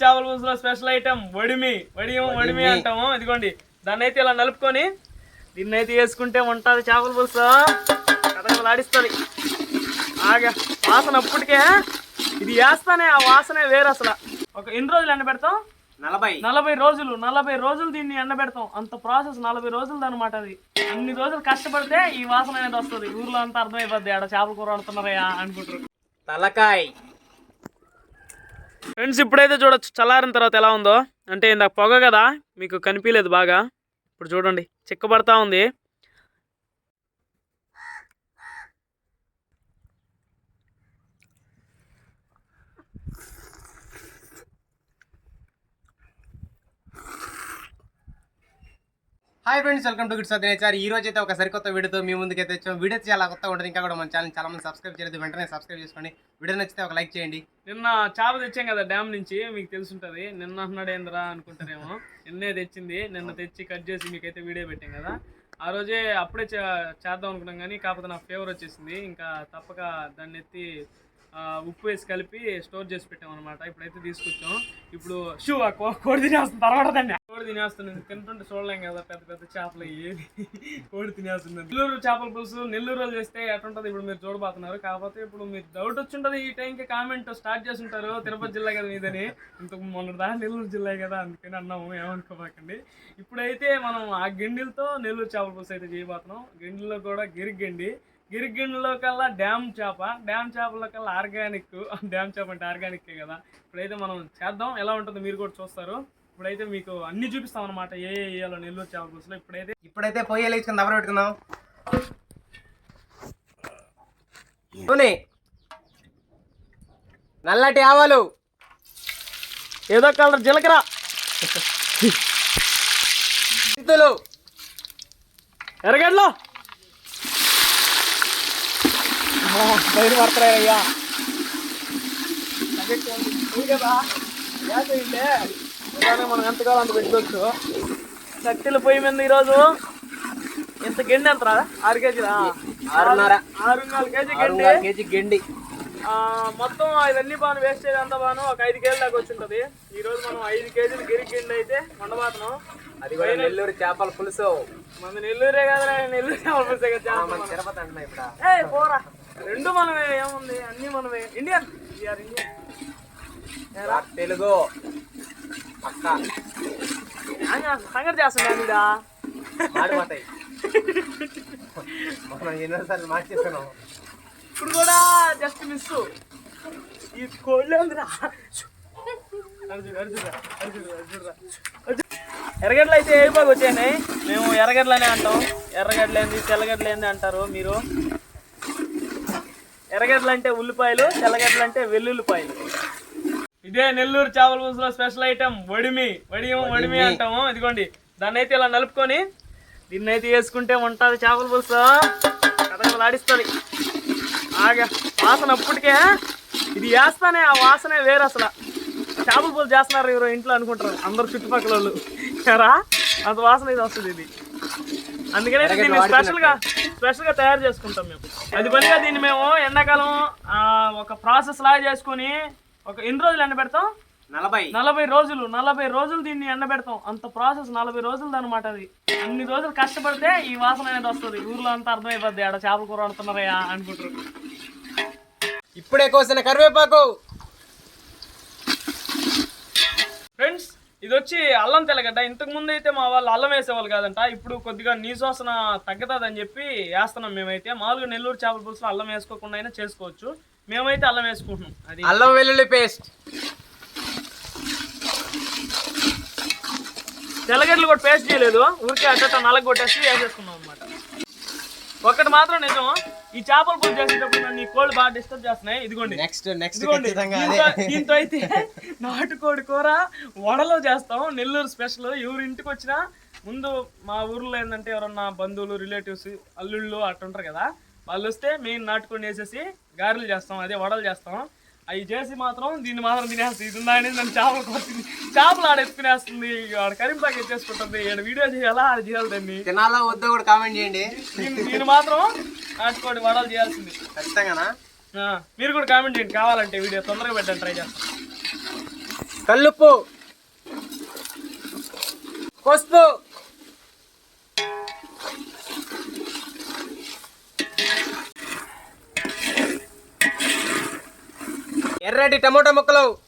చేపల పులుసులో special item వడిమి. వడియం వడిమి. అంటాము. ఇదిగోండి దాన్ని అయితే ఇలా నలుపుకొని దీన్ని అయితే వేసుకుంటే ఉంటుంది చేపల పులుసు. కథకలాడిస్తుంది ఆగా వాసన అప్పటికే ఇది వేస్తానే ఆ వాసనే వేరు అసలు. ఒక ఎన్ని రోజులు ఎండబెడతాం? నలభై. నలభై రోజులు నలభై రోజులు దీన్ని ఎండబెడతాం. అంత ప్రాసెస్ నలభై రోజులు అనమాట అది. అన్ని రోజులు కష్టపడితే ఈ వాసన అనేది వస్తుంది. ఊర్లో అంతా అర్థమైపోద్ది ఆడ చేపల కూర వండుతున్నారయ్యా అనుకుంటారు. తలకాయ్. ఫ్రెండ్స్ ఇప్పుడైతే చూడొచ్చు చల్లారిన తర్వాత ఎలా ఉందో. అంటే ఇందాక పొగ కదా మీకు కనిపించలేదు బాగా. ఇప్పుడు చూడండి చిక్కబడతా ఉంది. Hi friends welcome to good సత్యనేచార్ ఈ రోజు అయితే ఒక సరికొత్త వీడియోతో మీ ముందుకైతే వచ్చాం. వీడియో చాలా కొత్తగా ఉంటుంది ఇంకా కూడా మన ఛానల్ చాలా మంది సబ్స్క్రైబ్ చేయలేదు. వెంటనే సబ్స్క్రైబ్ చేసుకోండి. వీడియో నచ్చితే ఒక లైక్ చేయండి. నిన్న చేప తెచ్చాం కదా డ్యామ్ నుంచి మీకు తెలుసుంటది. నిన్న అన్నాడు ఏందిరా అనుకుంటారేమో. నిన్నే తెచ్చింది. నిన్న తెచ్చి కట్ చేసి మీకైతే వీడియో పెట్టాం కదా. ఆ రోజే అప్పుడే చే- చేద్దాం అనుకున్నాం కానీ కాకపోతే నాకు ఫేవర్ వచ్చేసింది. ఇంకా తప్పక దాన్ని ఎత్తి ఉప్పు వేసి కలిపి స్టోర్ చేసి పెట్టాం అనమాట ఇప్పుడైతే తీసుకొచ్చాం. ఇప్పుడు షూ ఆ కోడి తినేస్తుంది తర్వాత కోడి తినేస్తుంది తింటుంటే చూడలేం కదా పెద్ద పెద్ద చేపలు ఏవి కోడి తినేస్తుంది నెల్లూరు చేపల పులుసు నెల్లూరు చేస్తే ఎట్లుంటది ఇప్పుడు మీరు చూడబోతున్నారు. కాకపోతే ఇప్పుడు మీరు డౌట్ వచ్చింటది ఈ టైంకి కామెంట్ స్టార్ట్ చేసి ఉంటారు. తిరుపతి జిల్లా కదా మీదని. ఇంతకు మొన్న దా నెల్లూరు జిల్లా కదా అందుకని అన్నాము. ఏమనుకోబాకండి. ఇప్పుడైతే మనం ఆ గిండిలతో నెల్లూరు చేపల పులుసు అయితే చేయబోతున్నాం. గిండిలో కూడా గిరిగండి. గిరిగిన్నెలో కల్లా డ్యామ్ చేప డ్యామ్ చేపల కల్లా ఆర్గానిక్ డ్యామ్ చేప అంటే ఆర్గానిక్ కదా. ఇప్పుడైతే మనం చేద్దాం ఎలా ఉంటుందో మీరు కూడా చూస్తారు. ఇప్పుడైతే మీకు అన్ని చూపిస్తాం అనమాట ఏ ఏ వేయాలో నెల్లూరు చేపల పులుసులో. ఇప్పుడైతే ఇప్పుడైతే పొయ్యి వెలిగించుకుని దబర పెట్టుకుందాం. నూనె. నల్లటి ఆవాలు. ఏదో కలర్ జీలకర్ర. మెంతులు ఎర్రగడ్డలో బయట పడతారయ్యా మనం ఎంతకాలం అంత పెట్టుకోవచ్చు? కట్టెల పొయ్యి మీద ఈరోజు ఇంత గెండి ఎంతరా ఆరు కేజీలా? ఆరున్నర. ఆరున్నర కేజీ గెండి. కేజీ గెండి. మొత్తం ఇవన్నీ బాను వేస్టేజ్ అంతా బాను? ఒక ఐదు కేజీల దాకా వచ్చింటది. ఈ రోజు మనం ఐదు కేజీలు గిరి గిండి అయితే వండబోతున్నాం అది నెల్లూరు చేపల పులుసు. మన నెల్లూరే కదా నెల్లూరు చేపల పులుసే కదా. తిరుపతి అంటున్నా ఇప్పుడు. పోరా. రెండు మనమే ఏముంది? అన్ని మనమే. Indian we are Indian? తెలుగు పక్క. సంగతి చేస్తున్నా మీడా మాడిపోతాయి మనం ఎన్నోసార్లు మార్చేస్తున్నాం ఇప్పుడు కూడా జస్ట్ మిస్ ఈ కోళ్ళే ఉందిరా. ఎర్రగడ్డలు అయితే ఏ బాగా వచ్చాయి మేము ఎర్రగడ్డలనే అంటాం. ఎర్రగడ్డలు ఏంది తెల్లగడ్డలు ఏంది అంటారు మీరు? ఎర్రగడ్డలు అంటే ఉల్లిపాయలు తెల్లగడ్డలు అంటే వెల్లుల్లిపాయలు. ఇదే నెల్లూరు చేపల పులుసులో స్పెషల్ ఐటమ్ వడిమి. వడియం వడిమి. అంటాము. ఇదిగోండి దాన్ని అయితే ఇలా నలుపుకొని దీన్ని అయితే వేసుకుంటే ఉంటుంది చేపల పులుసు. కథకలాడిస్తుంది ఆగా వాసన అప్పటికే ఇది వేస్తానే ఆ వాసనే వేరు అసలు. చేపల పులుసు చేస్తున్నారు ఎవరో ఇంట్లో అనుకుంటారు అందరు చుట్టుపక్కల వాళ్ళు. ఎరా అంత వాసన ఇది వస్తుంది ఇది. అందుకనే దీన్ని స్పెషల్గా స్పెషల్గా తయారు చేసుకుంటాం మేము. అది పనిగా దీన్ని మేము ఎండాకాలం ఒక ప్రాసెస్ లాగా చేసుకొని ఒక ఎన్ని రోజులు ఎండబెడతాం? నలభై. నలభై రోజులు నలభై రోజులు దీన్ని ఎండబెడతాం. అంత ప్రాసెస్ నలభై రోజులు అనమాట అది. అన్ని రోజులు కష్టపడితే ఈ వాసన అనేది వస్తుంది. ఊర్లో అంతా అర్థమైపోద్ది ఆడ చేపల కూర వండుతున్నారయ్యా అనుకుంటారు. ఇప్పుడే కోసిన కరివేపాకు. ఫ్రెండ్స్ ఇది వచ్చి అల్లం తెల్లగడ్డ ఇంతకు ముందు అయితే మా వాళ్ళు అల్లం వేసేవాళ్ళు కాదంట. ఇప్పుడు కొద్దిగా నీ శ్వాసన తగ్గుతుందని చెప్పి వేస్తున్నాం మేమైతే. మామూలుగా నెల్లూరు చేపల పులుసులో అల్లం వేసుకోకుండా అయినా చేసుకోవచ్చు. మేమైతే అల్లం వేసుకుంటున్నాం. అది అల్లం వెల్లుల్లి పేస్ట్. తెల్లగడ్డలు కూడా పేస్ట్ చేయలేదు. ఊరికే అట్ట నలగ కొట్టేసి వేసేసుకున్నాం అనమాట ఒకటి మాత్రం నిజం. ఈ చేపల పులుసు చేసేటప్పుడు నన్ను ఈ కోళ్ళు బాగా డిస్టర్బ్ చేస్తున్నాయి. ఇదిగోండి. నెక్స్ట్ నెక్స్ట్ దీంతో అయితే నాటుకోడి కూర వడలో చేస్తాం. నెల్లూరు స్పెషల్ ఎవరి ఇంటికి వచ్చినా ముందు మా ఊర్లో ఏంటంటే ఎవరన్నా బంధువులు రిలేటివ్స్ అల్లుళ్ళు అట్టుంటారు కదా. వాళ్ళు వస్తే మెయిన్ నాటుకొని వేసేసి గారెలు చేస్తాం. అదే వడలు చేస్తాం. అవి చేసి మాత్రం దీన్ని మాత్రం తినేస్తుంది ఇది ఉందా అనేది నన్ను చేపలు కొట్టింది చేపలు ఆడ ఎత్తుకునేస్తుంది ఆడ కరింపాకి ఎత్తేసుకుంటుంది. ఈడ వీడియో చేయాలా? ఆడ చేయాలి దాన్ని తినాలా వద్దో కూడా కామెంట్ చేయండి. దీన్ని మాత్రం నాటుకోడి వడలు చేయాల్సింది. ఖచ్చితంగానా? ఆ, మీరు కూడా కామెంట్ చేయండి. కావాలంటే వీడియో తొందరగా పెట్టండి ట్రై చేస్తాం. కల్లుప్పు. పసుపు ఎర్రటి టమోటా ముక్కలు.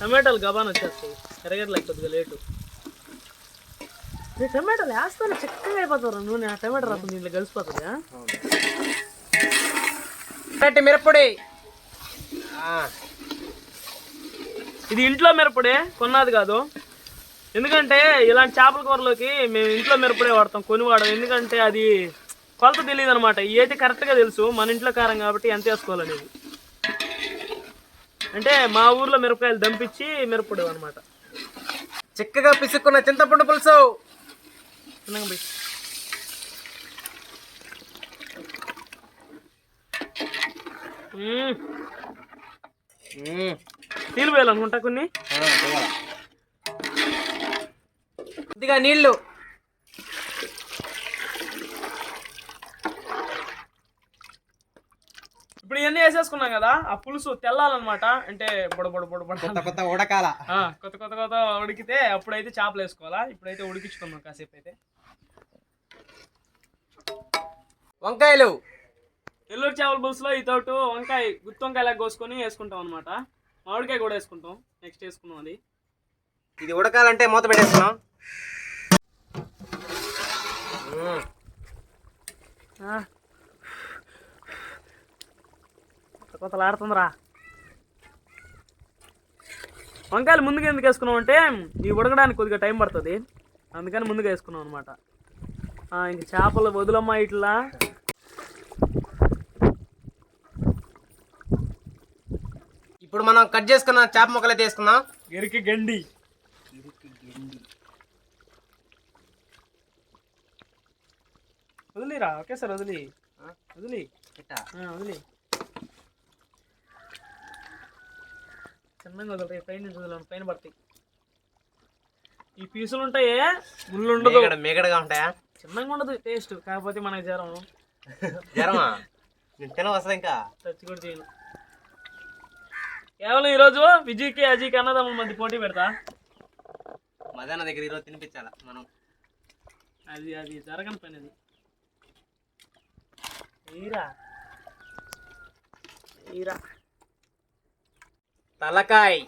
టమాటాలు గబాన్ వచ్చేస్తాయి. ఎరగట్లేదు కొద్దిగా లేటు. ఈ టమాటాలు వేస్తాను చిక్కగా అయిపోతారు నూనె. ఆ టమాటా రసం దీంట్లో కలిసిపోతుంది? ఎర్రటి మిరప్పొడి. ఇది ఇంట్లో మిరపడే కొన్నది కాదు. ఎందుకంటే ఇలాంటి చేపల కూరలోకి మేము ఇంట్లో మిరపడే వాడతాం కొని వాడడం ఎందుకంటే అది కొలత తెలియదు అనమాట అయితే కరెక్ట్గా తెలుసు మన ఇంట్లో కారం కాబట్టి ఎంత వేసుకోవాలనేది. అంటే మా ఊర్లో మిరపకాయలు దంపించి మిరపడే అనమాట చిక్కగా పిసుక్కున్న చింతపండు పులుసు. నీళ్ళు పోయాలనుకుంటా కొన్ని. కొద్దిగా నీళ్ళు ఇవన్నీ వేసేసుకున్నాం కదా ఆ పులుసు తెల్లాలన్నమాట. అంటే బుడ బుడ బుడ బుడ. కొత్త కొత్త ఉడకాల. కొత్త కొత్త కొత్త ఉడికితే అప్పుడైతే చేపలు వేసుకోవాలా? ఇప్పుడైతే ఉడికించుకున్నాం కాసేపు అయితే. వంకాయలు. ఎల్లూరు చేపల పులుసులో ఈ తోటు వంకాయ గుత్తి వంకాయ లాగా కోసుకొని వేసుకుంటాం అనమాట మామిడికాయ కూడా వేసుకుంటాం. నెక్స్ట్ వేసుకున్నాం అది. ఇది ఉడకాలంటే మూత పెట్టేస్తున్నాం. ఆ. కొత్త కొత్తలు ఆడుతుందిరా వంకాయలు ముందుగా ఎందుకు వేసుకున్నాం అంటే ఇవి ఉడకడానికి కొద్దిగా టైం పడుతుంది. అందుకని ముందుగా వేసుకున్నాం అనమాట ఇంక చేపలు వదులమ్మ ఇట్లా. ఇప్పుడు మనం కట్ చేసుకున్న చేప ముక్కలు అయితే వేసుకుందాం. గరికి గండి. వదిలిరా? ఒకేసారి వదిలి. వదిలి. ఆ, వదిలి. చిన్నగా వదిలి పైన నుంచి వదలను పైన పడతాయి. ఈ పీసులు ఉంటాయే? ముళ్ళు ఉండదు. మేగడ మేగడగా ఉంటాయా? చిన్నగా ఉండదు టేస్ట్ కాకపోతే మనకి జ్వరం. జ్వరమా? నేను తిన వస్తుంది ఇంకా. టచ్ కూడా చేయను కేవలం ఈరోజు విజయ్కి అజయ్కి అన్నదమ్ముల మధ్య పోటీ పెడతా. మదన దగ్గర ఈరోజు తినిపించాల మనం? అది అది జరగని పని అది. ఈరా ఈరా తలకాయ్.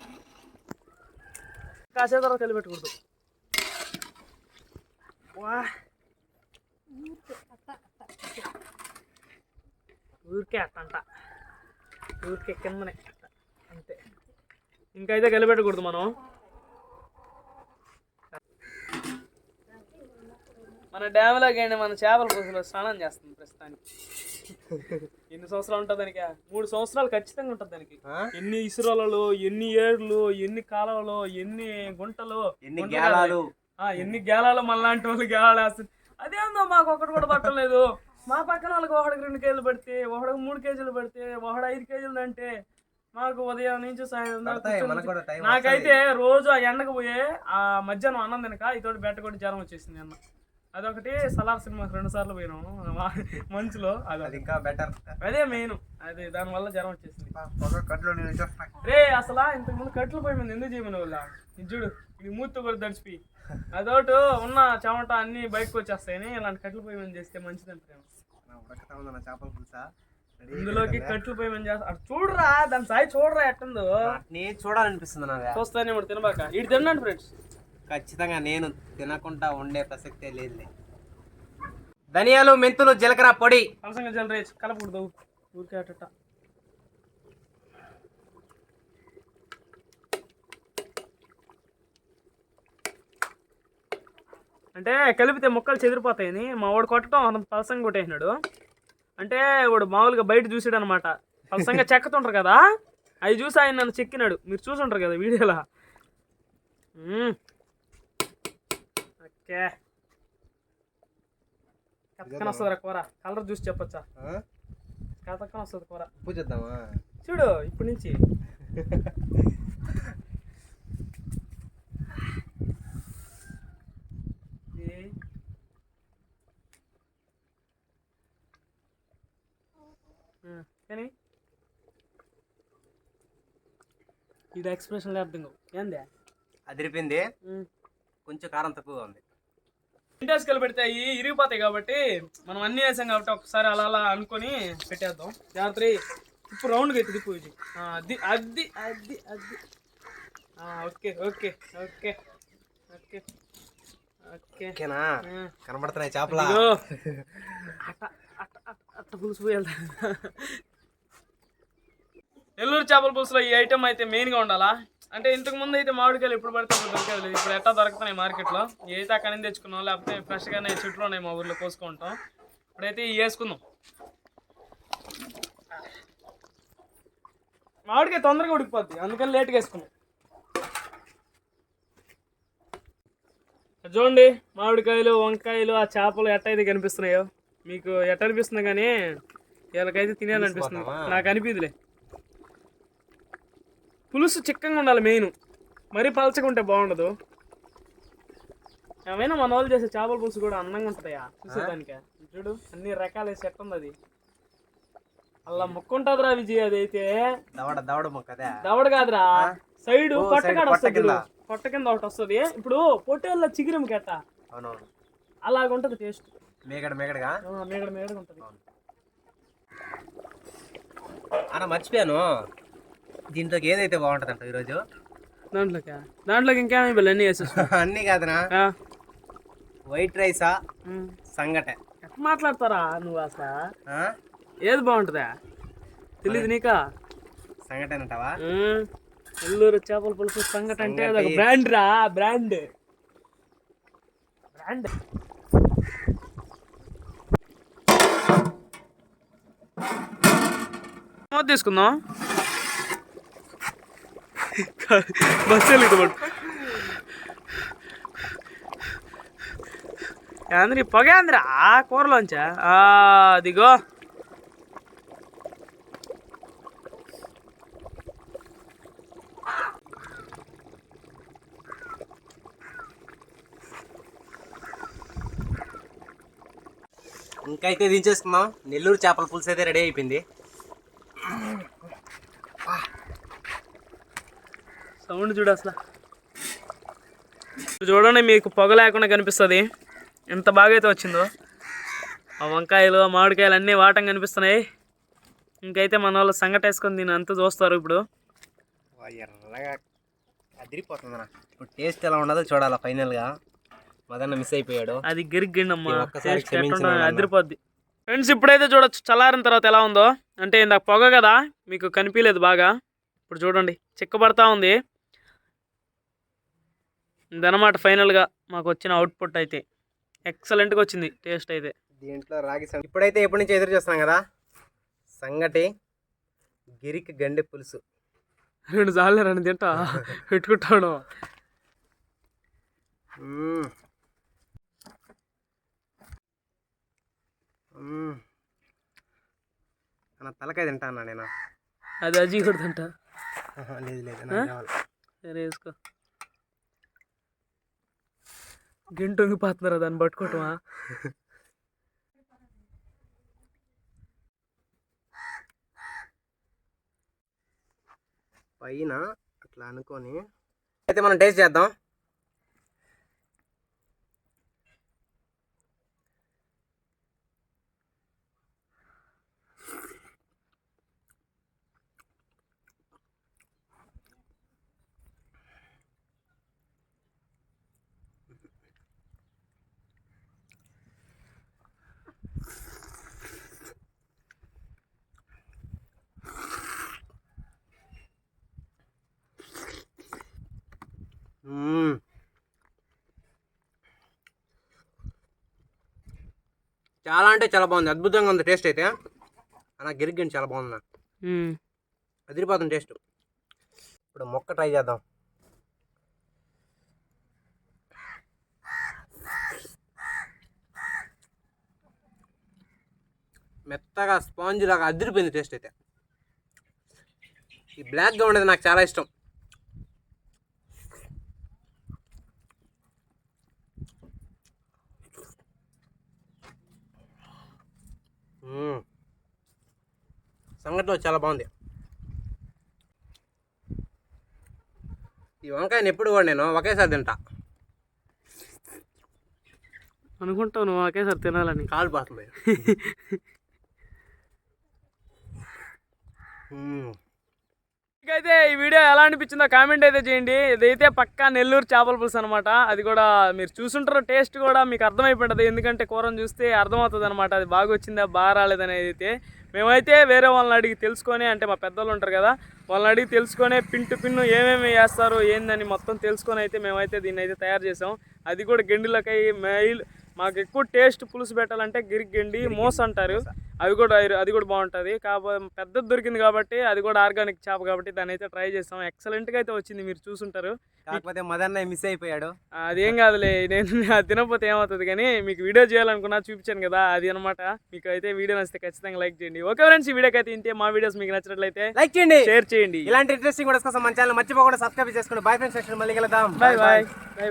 కాసే తర్వాత కలిపెట్టకూడదు వా. ఊరికే అట్టంట ఊరికే కిందనే అట్ట. అంతే. అయితే కలిపెట్టకూడదు మనం. మన డ్యామ్లో మన చేపల పులుసులో స్నానం చేస్తుంది ప్రస్తుతానికి. ఎన్ని సంవత్సరాలు ఉంటుంది దానికి? మూడు సంవత్సరాలు ఖచ్చితంగా ఉంటుంది దానికి? ఎన్ని ఇసురలలో ఎన్ని ఏర్లు ఎన్ని కాలువలు ఎన్ని గుంటలు ఎన్ని గేలాలు ఆ, ఎన్ని గేలాలు మళ్ళాంటి వాళ్ళు గేలాలు వేస్తుంది అదేందో మాకు ఒకటి కూడా పట్టలేదు మా పక్కన వాళ్ళకి ఒకటికి రెండు కేజీలు పెడితే ఒకటికి మూడు కేజీలు పెడితే ఒకటి ఐదు కేజీలు అంటే మాకు ఉదయం నుంచి సాయంత్రం నాకైతే రోజు ఆ ఎండకు పోయే ఆ మధ్యాహ్నం అన్నం తినక ఇతోటి బెట్ట కొట్టి జ్వరం వచ్చేసింది అన్న. అదొకటి సలార్ సినిమాకి రెండు సార్లు పోయినాము మంచులో. అది ఇంకా బెటర్ అదే మెయిన్ అది దానివల్ల జ్వరం వచ్చేసింది. కట్లో రే అసలు ఇంతకు ముందు కట్లు పోయి మీద ఎందుకు చేయమని వాళ్ళ? ఇది చూడు ఇది మూర్తి కూడా దడిచిపి అదొకటి ఉన్న చెమట అన్ని బయటకు వచ్చేస్తాయని ఇలాంటి కట్లు పోయి చేస్తే మంచిది అంటారు ఉడకతా ఉందన్న చేపల పులుసా? ఇందులోకి కట్లు పోయి మీద చేస్తా. అటు చూడరా దాని సాయి చూడరా ఎట్టుందో? నీ చూడాలనిపిస్తుంది నాకు చూస్తానే తినబాక. ఇటు తినండి ఫ్రెండ్స్ ఖచ్చితంగా నేను తినకుండా ఉండే ప్రసక్తే లేదులే. ధనియాలు మెంతులు జీలకర్ర పొడి. అలసంగా జలరేజ్ కలపకూడదు. ఊరికే అట్ట అంటే. కలిపితే ముక్కలు చెదిరిపోతాయని మా వాడు కొట్టడం పలసంగా కొట్టేసినాడు. అంటే వాడు మామూలుగా బయట చూసాడు అనమాట పలసంగా చెక్కతుంటారు కదా అవి చూసి ఆయన నన్ను చెక్కినాడు. మీరు చూసుంటారు కదా వీడియోలో. ఓకే కథకన వస్తుందిరా కూర కలర్ చూసి చెప్పొచ్చా కథకన వస్తుంది కూర పూజేద్దామా చూడు ఇప్పటి నుంచి ఇది ఎక్స్ప్రెషన్ లేదు ఏంది అదిరిపోయింది కొంచెం కారం తక్కువగా ఉంది పెడితే అవి ఇరిగిపోతాయి కాబట్టి మనం అన్ని వేసాం కాబట్టి ఒకసారి అలా అలా అనుకొని పెట్టేద్దాం. జాగ్రత్త ఇప్పుడు రౌండ్గా ఎత్తి ఇది. ఆ, అది అది అది అది. Okay okay okay okay okay. ఓకేనా. కనబడుతున్నాయి చేపల? అట్ట అట్ట అట్ట పులుసు పోయాలి. నెల్లూరు చేపల పులుసులో ఈ ఐటమ్ అయితే మెయిన్గా ఉండాలా? అంటే ఇంతకు ముందు అయితే మామిడికాయలు ఎప్పుడు పడితే అప్పుడు దొరికేది ఇప్పుడు ఎట్టా దొరుకుతున్నాయి మార్కెట్లో? అయితే అక్కడి నుంచి తెచ్చుకున్నాం లేకపోతే ఫ్రెష్గానే చెట్లు ఉన్నాయి మా ఊర్లో కోసుకుంటాం. ఇప్పుడైతే ఇవి వేసుకుందాం. మామిడికాయ తొందరగా ఉడికిపోద్ది. అందుకని లేట్గా వేసుకున్నాం. చూడండి మామిడికాయలు వంకాయలు ఆ చేపలు ఎట్ట అయితే కనిపిస్తున్నాయో. మీకు ఎట్ట అనిపిస్తుంది కానీ వీళ్ళకైతే తినేయాలనిపిస్తుంది? నాకు అనిపిదిలే పులుసు చిక్కగా ఉండాలి మెయిన్. మరీ పలచగా ఉంటే బాగుండదు. ఏమైనా మన వాళ్ళు చేసే చేపల పులుసు కూడా అందంగా ఉంటుందయా చూసేదానికే చూడు అన్ని రకాల సెట్ ఉంది అది అలా ముక్క ఉంటుందిరా విజయ్ అది అయితే దవడ దవడ మొక్క దవడ కాదురా. సైడ్ ఓ, పొట్ట side కాడ పొట్ట వస్తుంది కింద. పొట్ట కింద ఒకటి వస్తుంది. ఇప్పుడు పొట్టేళ్ళ చిగిరం కెట్ట అవునవును. అలాగ ఉంటుంది టేస్ట్ మేగడ మేగడగా? మేగడ మేగడ ఉంటుంది అన్న మర్చిపోయాను. దీంట్లోకి ఏదైతే బాగుంటుంది అంట ఈరోజు? దాంట్లోకి? దాంట్లోకి ఇంకేమి ఇవ్వాలి అన్నీ కాదనా? వైట్ రైసా? సంగటే. ఎట్లా మాట్లాడతారా నువ్వు అసలు? ఆ? ఏది బాగుంటుందా? తెలియదు నీకా? సంగటేనంటావా? ఉమ్, నెల్లూరు చేపల పులుసు సంగటి అంటే సంగటి. అదొక బ్రాండ్ రా బ్రాండ్. బ్రాండ్. మూత తీసుకుందాం బస్సు వెళ్ళి యాంద్రి పొగ ఆ కూరలోంచా? ఆ, అదిగో. ఇంకైతే దించేస్తున్నాం నెల్లూరు చేపల పులుసు అయితే రెడీ అయిపోయింది. సౌండ్ చూడు అసలు. ఇప్పుడు చూడండి మీకు పొగ లేకుండా కనిపిస్తుంది. ఎంత బాగా అయితే వచ్చిందో. ఆ వంకాయలు ఆ మామిడికాయలు అన్నీ వాటం కనిపిస్తున్నాయి. ఇంకైతే మన వాళ్ళు సంగటి వేసుకొని దీన్ని అంతా చూస్తారు ఇప్పుడు. ఎర్రగా అదిరిపోతుందన్న ఇప్పుడు టేస్ట్ ఎలా ఉండదో చూడాలా ఫైనల్గా. మదన్న మిస్ అయిపోయాడు. అది గిరిగ్గిండమ్మా. అదిరిపోద్ది. ఫ్రెండ్స్ ఇప్పుడైతే చూడొచ్చు చల్లారిన తర్వాత ఎలా ఉందో. అంటే ఇందాక పొగ కదా మీకు కనిపించలేదు బాగా. ఇప్పుడు చూడండి చిక్కబడతా ఉంది. ఇదనమాట ఫైనల్గా మాకు వచ్చిన అవుట్పుట్ అయితే. ఎక్సలెంట్గా వచ్చింది టేస్ట్ అయితే. దీంట్లో రాగి సంగటి ఇప్పుడైతే ఎప్పటి నుంచి ఎదురు చూస్తున్నాం కదా? సంగటి గిరికి గండె పులుసు. రెండు సార్లు రెండు తింటా. పెట్టుకుంటాడు. మ్మ్. అన్న తలకాయ తింటా అన్నా నేను? అది అజీ కూడా తింటా లేదు లేదు. సరే వేసుకో. గింట వంగిపోతున్నారా దాన్ని పట్టుకోవటమా? పైన అట్లా అనుకొని అయితే మనం టేస్ట్ చేద్దాం మ్మ్. చాలా అంటే చాలా బాగుంది. అద్భుతంగా ఉంది టేస్ట్ అయితే. అన్న గిరిగిని చాలా బాగుంది. అదిరిపోతుంది టేస్ట్. ఇప్పుడు మొక్క ట్రై చేద్దాం. మెత్తగా స్పాంజ్ లాగా అదిరిపోయింది టేస్ట్ అయితే. ఈ బ్లాక్గా ఉండేది నాకు చాలా ఇష్టం. సంగట్లో చాలా బాగుంది. ఈ వంకాయని ఎప్పుడు కూడా నేను ఒకేసారి తింటా. అనుకుంటావు నువ్వు ఒకేసారి తినాలని. కాలు పోతుంది. అయితే ఈ వీడియో ఎలా అనిపించిందో కామెంట్ అయితే చేయండి. ఇదైతే పక్కా నెల్లూరు చేపల పులుసు అనమాట అది కూడా మీరు చూసుంటారు టేస్ట్ కూడా మీకు అర్థమైపోతుంది ఎందుకంటే కూరను చూస్తే అర్థమవుతుంది అనమాట అది బాగా వచ్చిందా బాగా రాలేదనేది అయితే. మేమైతే వేరే వాళ్ళని అడిగి తెలుసుకొని అంటే మా పెద్దోళ్ళు ఉంటారు కదా వాళ్ళని అడిగి తెలుసుకొని పిన్ టు పిన్ను ఏమేమి వేస్తారు ఏందని మొత్తం తెలుసుకొని అయితే మేమైతే దీన్ని అయితే తయారు చేసాం. అది కూడా గెండులకై మెయిల్ మాకు ఎక్కువ టేస్ట్ పులుసు పెట్టాలంటే గిరికి గెండి మోస్ అంటారు. అవి కూడా అది కూడా బాగుంటుంది. కాకపోతే పెద్దది దొరికింది కాబట్టి అది కూడా ఆర్గానిక్ చేప కాబట్టి దాన్ని అయితే ట్రై చేస్తాం. ఎక్సలెంట్గా అయితే వచ్చింది మీరు చూసుంటారు. కాకపోతే మదన్న మిస్ అయిపోయాడు. అదేం కాదులే నేను తినకపోతే ఏమవుతుంది కానీ మీకు వీడియో చేయాలనుకున్నా చూపించాను కదా అది అనమాట మీకు అయితే వీడియో నచ్చితే ఖచ్చితంగా లైక్ చేయండి. ఓకే ఫ్రెండ్స్ ఈ వీడియోకి అయితే ఇంతే. మా వీడియోస్ మీకు నచ్చినట్లయితే లైక్ చేయండి. షేర్ చేయండి. ఇలాంటి ఇంట్రెస్టింగ్ కూడా కోసం మన ఛానల్ మర్చిపోకుండా సబ్స్క్రైబ్ చేసుకోండి బాయ్ ఫ్రెండ్స్ మళ్ళీ కలుద్దాం. Bye bye bye bye